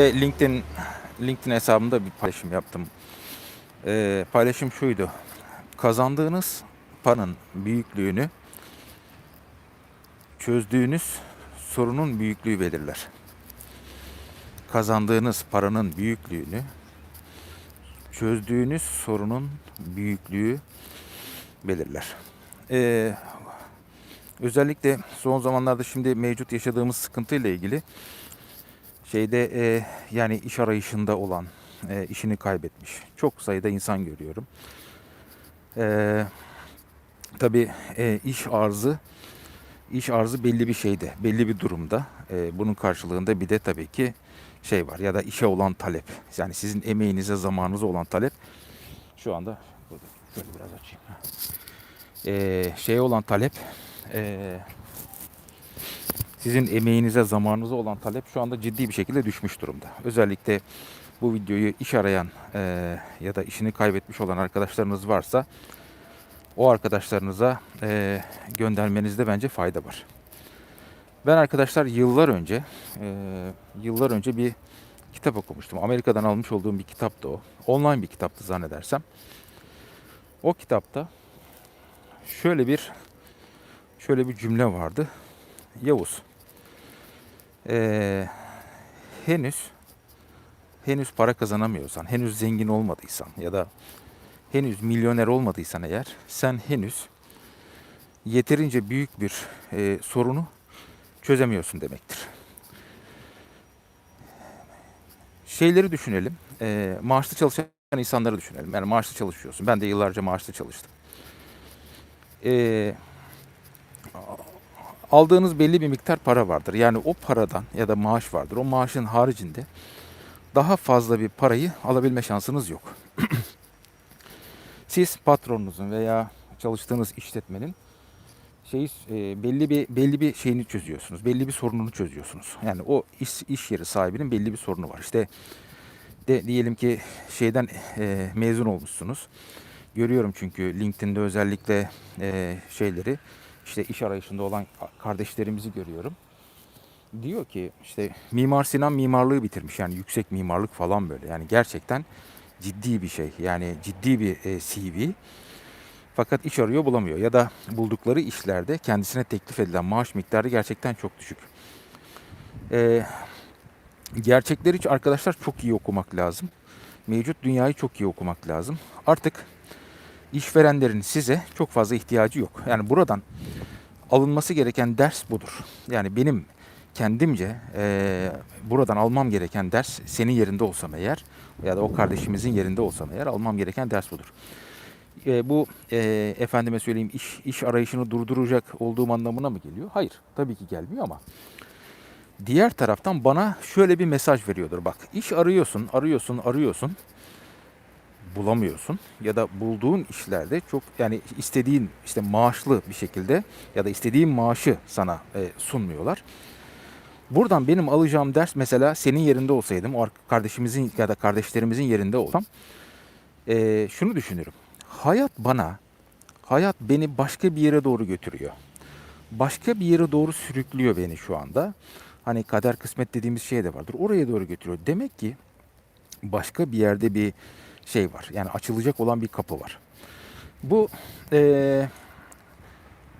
E, LinkedIn LinkedIn hesabımda bir paylaşım yaptım. Ee, paylaşım şuydu. Kazandığınız paranın büyüklüğünü çözdüğünüz sorunun büyüklüğü belirler. Kazandığınız paranın büyüklüğünü çözdüğünüz sorunun büyüklüğü belirler. Ee, özellikle son zamanlarda şimdi mevcut yaşadığımız sıkıntıyla ilgili şeyde e, yani iş arayışında olan, e, işini kaybetmiş çok sayıda insan görüyorum. E, tabii e, iş arzı iş arzı belli bir şeyde, belli bir durumda. E, bunun karşılığında bir de tabii ki şey var ya da işe olan talep. Yani sizin emeğinize, zamanınıza olan talep şu anda şöyle biraz açayım. E, şey olan talep e, sizin emeğinize, zamanınıza olan talep şu anda ciddi bir şekilde düşmüş durumda. Özellikle bu videoyu iş arayan e, ya da işini kaybetmiş olan arkadaşlarınız varsa o arkadaşlarınıza e, göndermenizde bence fayda var. Ben arkadaşlar yıllar önce e, yıllar önce bir kitap okumuştum. Amerika'dan almış olduğum bir kitaptı o. Online bir kitaptı zannedersem. O kitapta şöyle bir şöyle bir cümle vardı. Yavuz. Ee, henüz henüz para kazanamıyorsan, henüz zengin olmadıysan ya da henüz milyoner olmadıysan eğer sen henüz yeterince büyük bir e, sorunu çözemiyorsun demektir. Şeyleri düşünelim. E, maaşlı çalışan insanları düşünelim. Yani maaşlı çalışıyorsun. Ben de yıllarca maaşlı çalıştım. E, aldığınız belli bir miktar para vardır. Yani o paradan ya da maaş vardır. O maaşın haricinde daha fazla bir parayı alabilme şansınız yok. Siz patronunuzun veya çalıştığınız işletmenin şeyi e, belli bir belli bir şeyini çözüyorsunuz. Belli bir sorununu çözüyorsunuz. Yani o iş, iş yeri sahibinin belli bir sorunu var. İşte de diyelim ki şeyden e, mezun olmuşsunuz. Görüyorum çünkü LinkedIn'de özellikle e, şeyleri işte iş arayışında olan kardeşlerimizi görüyorum. Diyor ki işte Mimar Sinan mimarlığı bitirmiş yani yüksek mimarlık falan böyle. Yani gerçekten ciddi bir şey. Yani ciddi bir e, CV. Fakat iş arıyor bulamıyor ya da buldukları işlerde kendisine teklif edilen maaş miktarı gerçekten çok düşük. Ee, gerçekleri arkadaşlar çok iyi okumak lazım. Mevcut dünyayı çok iyi okumak lazım. Artık işverenlerin size çok fazla ihtiyacı yok. Yani buradan alınması gereken ders budur. Yani benim kendimce e, buradan almam gereken ders senin yerinde olsam eğer ya da o kardeşimizin yerinde olsam eğer almam gereken ders budur. E, bu e, efendime söyleyeyim iş iş arayışını durduracak olduğum anlamına mı geliyor? Hayır, tabii ki gelmiyor ama diğer taraftan bana şöyle bir mesaj veriyordur. Bak iş arıyorsun, arıyorsun, arıyorsun bulamıyorsun ya da bulduğun işlerde çok yani istediğin işte maaşlı bir şekilde ya da istediğin maaşı sana e, sunmuyorlar. Buradan benim alacağım ders mesela senin yerinde olsaydım, o kardeşimizin ya da kardeşlerimizin yerinde olsam e, şunu düşünürüm. Hayat bana, hayat beni başka bir yere doğru götürüyor. Başka bir yere doğru sürüklüyor beni şu anda. Hani kader kısmet dediğimiz şey de vardır. Oraya doğru götürüyor. Demek ki başka bir yerde bir şey var. Yani açılacak olan bir kapı var. Bu e,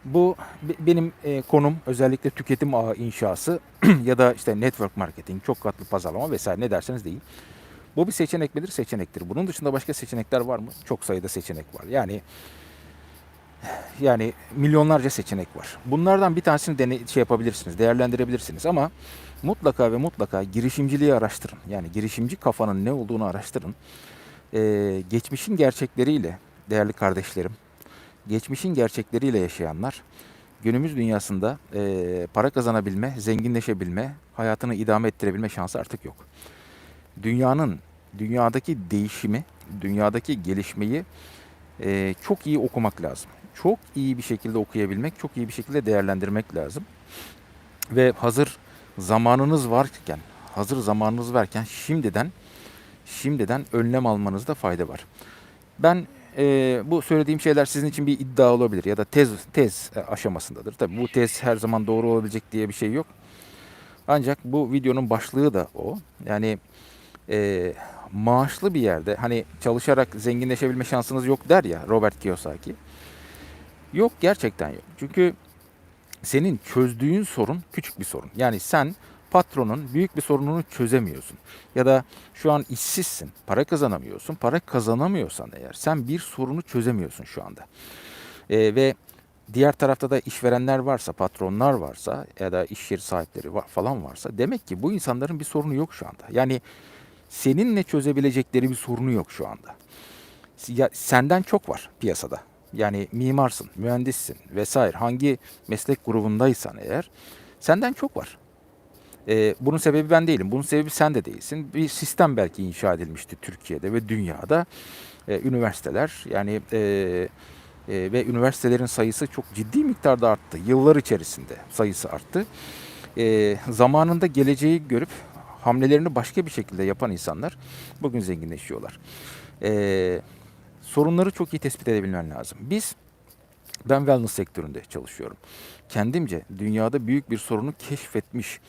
bu benim e, konum özellikle tüketim ağı inşası ya da işte network marketing, çok katlı pazarlama vesaire ne derseniz deyin. Bu bir seçenek midir? Seçenektir. Bunun dışında başka seçenekler var mı? Çok sayıda seçenek var. Yani yani milyonlarca seçenek var. Bunlardan bir tanesini dene, şey yapabilirsiniz, değerlendirebilirsiniz ama mutlaka ve mutlaka girişimciliği araştırın. Yani girişimci kafanın ne olduğunu araştırın. Ee, geçmişin gerçekleriyle değerli kardeşlerim, geçmişin gerçekleriyle yaşayanlar günümüz dünyasında e, para kazanabilme, zenginleşebilme, hayatını idame ettirebilme şansı artık yok. Dünyanın, dünyadaki değişimi, dünyadaki gelişmeyi e, çok iyi okumak lazım. Çok iyi bir şekilde okuyabilmek, çok iyi bir şekilde değerlendirmek lazım. Ve hazır zamanınız varken, hazır zamanınız varken şimdiden şimdiden önlem almanızda fayda var. Ben e, bu söylediğim şeyler sizin için bir iddia olabilir ya da tez tez aşamasındadır. Tabii bu tez her zaman doğru olabilecek diye bir şey yok. Ancak bu videonun başlığı da o. Yani e, maaşlı bir yerde hani çalışarak zenginleşebilme şansınız yok der ya Robert Kiyosaki. Yok gerçekten yok. Çünkü senin çözdüğün sorun küçük bir sorun. Yani sen patronun büyük bir sorununu çözemiyorsun. Ya da şu an işsizsin, para kazanamıyorsun. Para kazanamıyorsan eğer sen bir sorunu çözemiyorsun şu anda. Ee, ve diğer tarafta da işverenler varsa, patronlar varsa ya da iş yeri sahipleri falan varsa demek ki bu insanların bir sorunu yok şu anda. Yani seninle çözebilecekleri bir sorunu yok şu anda. Ya, senden çok var piyasada. Yani mimarsın, mühendissin vesaire hangi meslek grubundaysan eğer senden çok var. Ee, bunun sebebi ben değilim. Bunun sebebi sen de değilsin. Bir sistem belki inşa edilmişti Türkiye'de ve dünyada. Ee, üniversiteler yani e, e, ve üniversitelerin sayısı çok ciddi miktarda arttı. Yıllar içerisinde sayısı arttı. E, zamanında geleceği görüp hamlelerini başka bir şekilde yapan insanlar bugün zenginleşiyorlar. E, sorunları çok iyi tespit edebilmen lazım. Biz ben wellness sektöründe çalışıyorum. Kendimce dünyada büyük bir sorunu keşfetmiş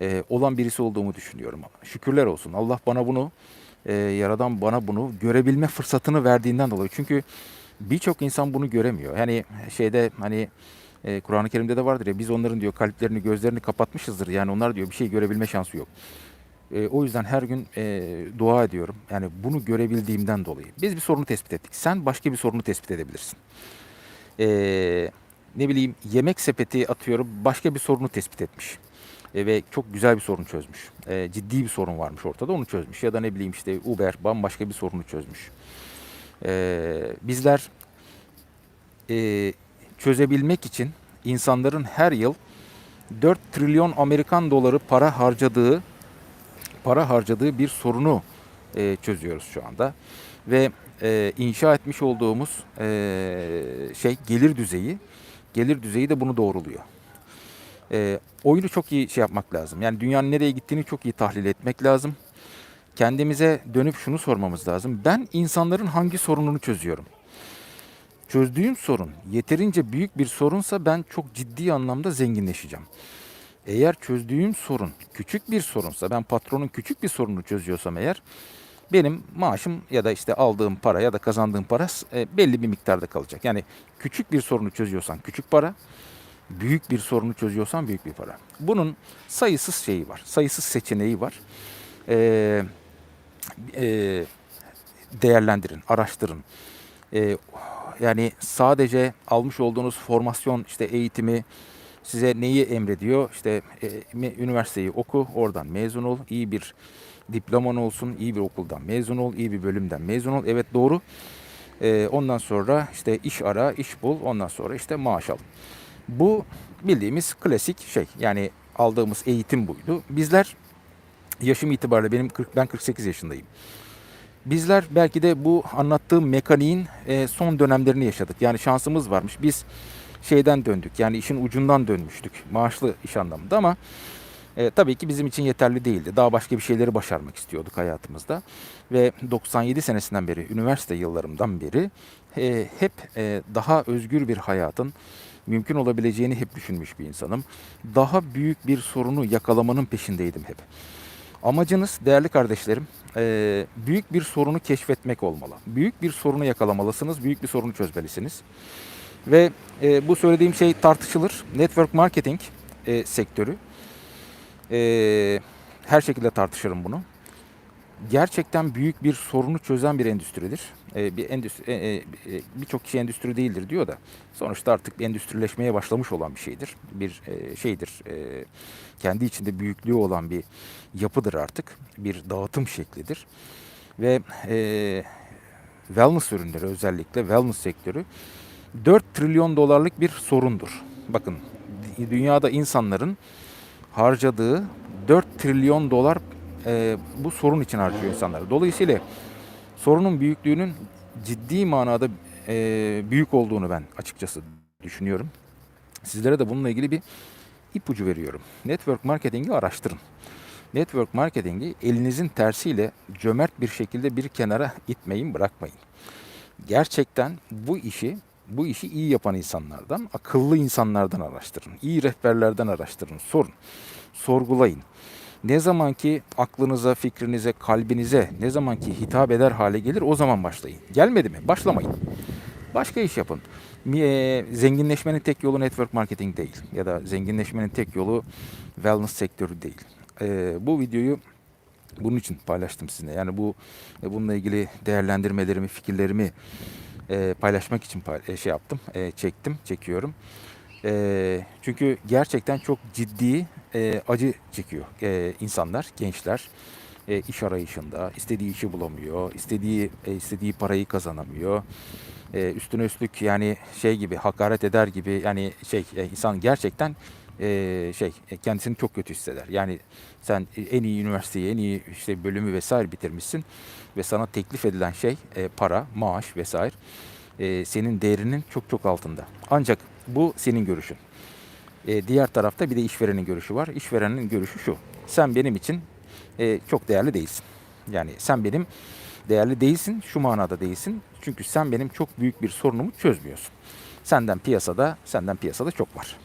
e, olan birisi olduğumu düşünüyorum. Şükürler olsun. Allah bana bunu, e, Yaradan bana bunu görebilme fırsatını verdiğinden dolayı. Çünkü birçok insan bunu göremiyor. Yani şeyde hani e, Kur'an-ı Kerim'de de vardır ya biz onların diyor kalplerini, gözlerini kapatmışızdır. Yani onlar diyor bir şey görebilme şansı yok. E, o yüzden her gün e, dua ediyorum. Yani bunu görebildiğimden dolayı. Biz bir sorunu tespit ettik. Sen başka bir sorunu tespit edebilirsin. E, ne bileyim yemek sepeti atıyorum başka bir sorunu tespit etmiş. E, ve çok güzel bir sorun çözmüş. E, ciddi bir sorun varmış ortada onu çözmüş. Ya da ne bileyim işte Uber bambaşka bir sorunu çözmüş. E, bizler e, çözebilmek için insanların her yıl 4 trilyon Amerikan doları para harcadığı para harcadığı bir sorunu e, çözüyoruz şu anda ve e, inşa etmiş olduğumuz e, şey gelir düzeyi gelir düzeyi de bunu doğruluyor. E, oyunu çok iyi şey yapmak lazım. Yani dünyanın nereye gittiğini çok iyi tahlil etmek lazım. Kendimize dönüp şunu sormamız lazım. Ben insanların hangi sorununu çözüyorum? Çözdüğüm sorun yeterince büyük bir sorunsa ben çok ciddi anlamda zenginleşeceğim. Eğer çözdüğüm sorun küçük bir sorunsa, ben patronun küçük bir sorununu çözüyorsam eğer benim maaşım ya da işte aldığım para ya da kazandığım para e, belli bir miktarda kalacak. Yani küçük bir sorunu çözüyorsan küçük para, büyük bir sorunu çözüyorsan büyük bir para. Bunun sayısız şeyi var, sayısız seçeneği var. Ee, e, değerlendirin, araştırın. Ee, yani sadece almış olduğunuz formasyon, işte eğitimi size neyi emrediyor? İşte e, üniversiteyi oku, oradan mezun ol, iyi bir diploman olsun, iyi bir okuldan mezun ol, iyi bir bölümden mezun ol. Evet doğru. Ee, ondan sonra işte iş ara, iş bul, ondan sonra işte maaş al. Bu bildiğimiz klasik şey. Yani aldığımız eğitim buydu. Bizler yaşım itibariyle benim 40 ben 48 yaşındayım. Bizler belki de bu anlattığım mekaniğin e, son dönemlerini yaşadık. Yani şansımız varmış. Biz şeyden döndük. Yani işin ucundan dönmüştük. Maaşlı iş anlamında ama e, tabii ki bizim için yeterli değildi. Daha başka bir şeyleri başarmak istiyorduk hayatımızda. Ve 97 senesinden beri, üniversite yıllarımdan beri e, hep e, daha özgür bir hayatın mümkün olabileceğini hep düşünmüş bir insanım. Daha büyük bir sorunu yakalamanın peşindeydim hep. Amacınız değerli kardeşlerim e, büyük bir sorunu keşfetmek olmalı. Büyük bir sorunu yakalamalısınız, büyük bir sorunu çözmelisiniz. Ve e, bu söylediğim şey tartışılır. Network marketing e, sektörü. E, her şekilde tartışırım bunu. Gerçekten büyük bir sorunu çözen bir endüstridir. E, bir endüstri, e, e, birçok kişi endüstri değildir diyor da sonuçta artık bir endüstrileşmeye başlamış olan bir şeydir. Bir e, şeydir. E, kendi içinde büyüklüğü olan bir yapıdır artık. Bir dağıtım şeklidir. Ve e, wellness ürünleri özellikle wellness sektörü 4 trilyon dolarlık bir sorundur. Bakın dünyada insanların harcadığı 4 trilyon dolar e, bu sorun için harcıyor insanlar. Dolayısıyla sorunun büyüklüğünün ciddi manada e, büyük olduğunu ben açıkçası düşünüyorum. Sizlere de bununla ilgili bir ipucu veriyorum. Network marketingi araştırın. Network marketingi elinizin tersiyle cömert bir şekilde bir kenara itmeyin, bırakmayın. Gerçekten bu işi bu işi iyi yapan insanlardan, akıllı insanlardan araştırın. İyi rehberlerden araştırın, sorun. sorgulayın. Ne zaman ki aklınıza, fikrinize, kalbinize ne zaman ki hitap eder hale gelir o zaman başlayın. Gelmedi mi? Başlamayın. Başka iş yapın. E, Zenginleşmenin tek yolu network marketing değil. Ya da zenginleşmenin tek yolu wellness sektörü değil. E, bu videoyu bunun için paylaştım sizinle. Yani bu e, bununla ilgili değerlendirmelerimi, fikirlerimi e, paylaşmak için e, şey yaptım, e, çektim, çekiyorum. E, çünkü gerçekten çok ciddi e, acı çekiyor e, insanlar, gençler e, iş arayışında, istediği işi bulamıyor, istediği e, istediği parayı kazanamıyor. E, üstüne üstlük yani şey gibi hakaret eder gibi yani şey e, insan gerçekten e, şey e, kendisini çok kötü hisseder. Yani sen en iyi üniversiteyi, en iyi işte bölümü vesaire bitirmişsin ve sana teklif edilen şey e, para, maaş vesaire e, senin değerinin çok çok altında. Ancak bu senin görüşün. E, diğer tarafta bir de işverenin görüşü var. İşverenin görüşü şu. Sen benim için e, çok değerli değilsin. Yani sen benim değerli değilsin. Şu manada değilsin. Çünkü sen benim çok büyük bir sorunumu çözmüyorsun. Senden piyasada, senden piyasada çok var.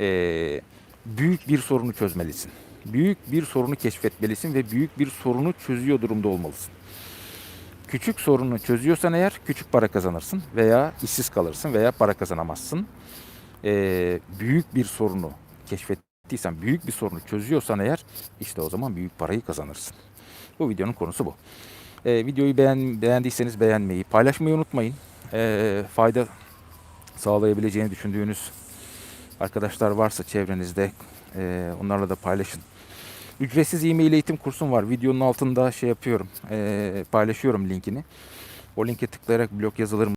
E, büyük bir sorunu çözmelisin. Büyük bir sorunu keşfetmelisin ve büyük bir sorunu çözüyor durumda olmalısın. Küçük sorunu çözüyorsan eğer küçük para kazanırsın veya işsiz kalırsın veya para kazanamazsın. Ee, büyük bir sorunu keşfettiysen, büyük bir sorunu çözüyorsan eğer işte o zaman büyük parayı kazanırsın. Bu videonun konusu bu. Ee, videoyu beğen, beğendiyseniz beğenmeyi, paylaşmayı unutmayın. Ee, fayda sağlayabileceğini düşündüğünüz arkadaşlar varsa çevrenizde e, onlarla da paylaşın. Ücretsiz e-mail eğitim kursum var. Videonun altında şey yapıyorum, e, paylaşıyorum linkini. O linke tıklayarak blog yazılarımı